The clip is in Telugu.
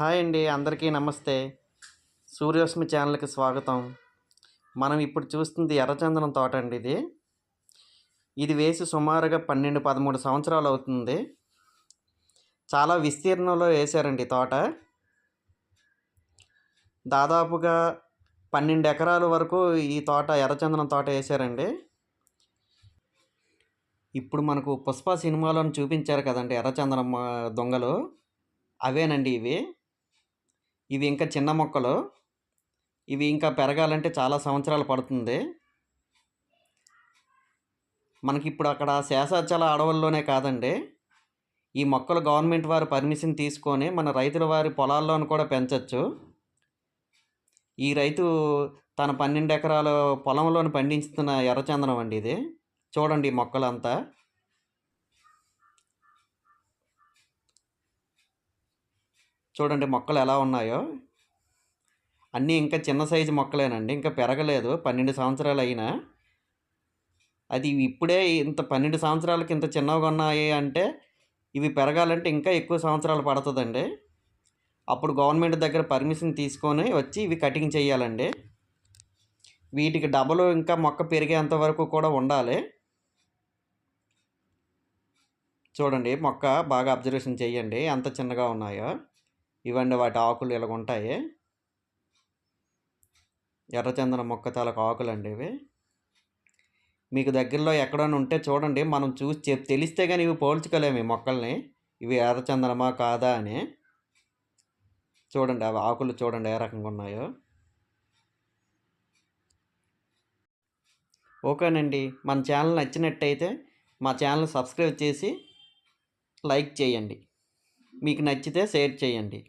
హాయ్ అండి అందరికీ నమస్తే. సూర్యోష్మి ఛానల్కి స్వాగతం. మనం ఇప్పుడు చూస్తుంది ఎర్రచందనం తోట అండి ఇది. ఇది వేసి సుమారుగా పన్నెండు పదమూడు సంవత్సరాలు అవుతుంది. చాలా విస్తీర్ణంలో వేశారండి తోట. దాదాపుగా పన్నెండు ఎకరాల వరకు ఈ తోట ఎర్రచందనం తోట వేశారండి. ఇప్పుడు మనకు పుష్ప సినిమాలో చూపించారు కదండి ఎర్రచందనం దొంగలు. అవేనండి ఇవి. ఇవి ఇంకా చిన్న మొక్కలు. ఇవి ఇంకా పెరగాలంటే చాలా సంవత్సరాలు పడుతుంది. మనకి ఇప్పుడు అక్కడ శేషాచల అడవుల్లోనే కాదండి. ఈ మొక్కలు గవర్నమెంట్ వారు పర్మిషన్ తీసుకొని మన రైతుల వారి పొలాల్లోనూ కూడా పెంచవచ్చు ఈ రైతు తన పన్నెండు ఎకరాల పొలంలోని పండించుతున్న ఎర్రచందనం అండి ఇది. చూడండి ఈ మొక్కలంతా. చూడండి మొక్కలు ఎలా ఉన్నాయో. అన్నీ ఇంకా చిన్న సైజు మొక్కలేనండి ఇంకా పెరగలేదు పన్నెండు సంవత్సరాలు అయినా. అది ఇప్పుడే ఇంత పన్నెండు సంవత్సరాలకి ఇంత చిన్నగా ఉన్నాయి అంటే ఇవి పెరగాలంటే ఇంకా ఎక్కువ సంవత్సరాలు పడుతుందండి. అప్పుడు గవర్నమెంట్ దగ్గర పర్మిషన్ తీసుకొని వచ్చి ఇవి కటింగ్ చేయాలండి. వీటికి డబలు ఇంకా మొక్క పెరిగేంత వరకు కూడా ఉండాలి. చూడండి మొక్క బాగా అబ్జర్వేషన్ చేయండి ఎంత చిన్నగా ఉన్నాయో. ఇవండి వాటి ఆకులు ఇలాగ ఉంటాయి. ఎర్రచందనం మొక్క తాలకు ఆకులు అండి ఇవి. మీకు దగ్గరలో ఎక్కడైనా ఉంటే చూడండి మనం చూసి చెప్ తెలిస్తే కానీ ఇవి పోల్చుకోలేము ఈ మొక్కల్ని. ఇవి ఎర్రచందనమా కాదా అని. చూడండి అవి ఆకులు చూడండి ఏ రకంగా ఉన్నాయో. ఓకేనండి మన ఛానల్ నచ్చినట్టయితే మా ఛానల్ సబ్స్క్రైబ్ చేసి లైక్ చేయండి. మీకు నచ్చితే షేర్ చేయండి.